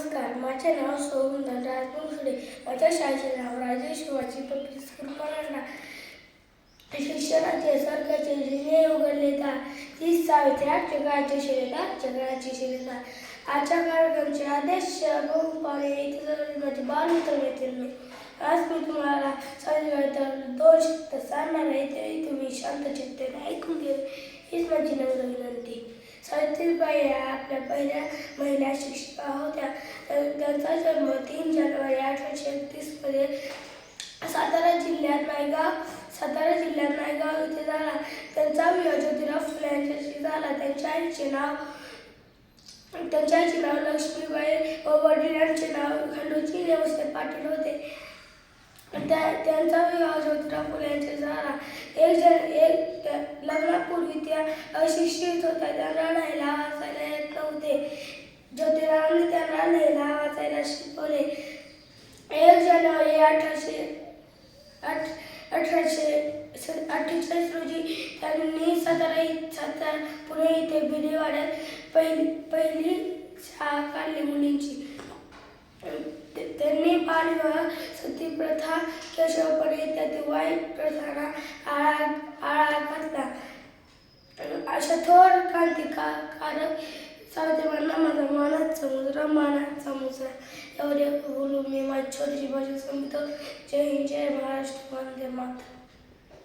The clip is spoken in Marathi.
नमस्कार. माझे नाव सोहम राजबंसुडे माझ्या शाळेचे नाव राजे शिवाजी पब्लिक स्कूल परांडा शिक्षणाचे सरकारचे जिल्हे उघडले तर तीस सावित्री आठ जगाचे शिलेदार जगाचे शिलेदार. आजच्या कार्यक्रमचे आदेश बहुपाने येथे माझे बालमित्र येतील मी. आज मी तुम्हाला सांगितलं दोन शब्द सांगणार आहे ते तुम्ही शांत चित्तेने ऐकून घे हीच माझी नम्र विनंती. सावित्रीबाई या आपल्या पहिल्या महिला शिक्षिका होत्या. तर त्यांचा जन्म तीन जानेवारी अठराशे एकतीसमध्ये सातारा जिल्ह्यात नायगाव सातारा जिल्ह्यात नायगाव इथे झाला. त्यांचा विवाह ज्योतिराव फुले यांच्याशी झाला. त्यांच्या आईचे नाव त्यांच्या आईचे नाव लक्ष्मीबाई व वडिलांचे नाव खंडूजी देवसे पाटील होते. त्या त्यांचा विवाह ज्योतिराव फुले यांचे झाला एक जण एक त्या- लग्नापूर्वी त्या अशिक्षित होत्या. त्यांना लिहायला वाचायला येत नव्हते. ज्योतिरावांनी त्यांना लिहायला वाचायला शिकवले. एक जानेवारी अठराशे आठ अठराशे अठ्ठेचाळीस रोजी त्यांनी सातारा इ- सातारा पुणे इथे भिडेवाड्यात पहिली पहिली शाळा काढली मुलींची. त्यांनी बालविवाह सती प्रथा केशवपणे इत्यादी वाईट प्रथांना अशा थोर क्रांतिकारक सावित्रीबाईंना माझा मानात समुद्र मानात समुद्र एवढे बोलून मी माझी छोटीशी भाषा संपतो जय हिंद जय महाराष्ट्र. वंदे माता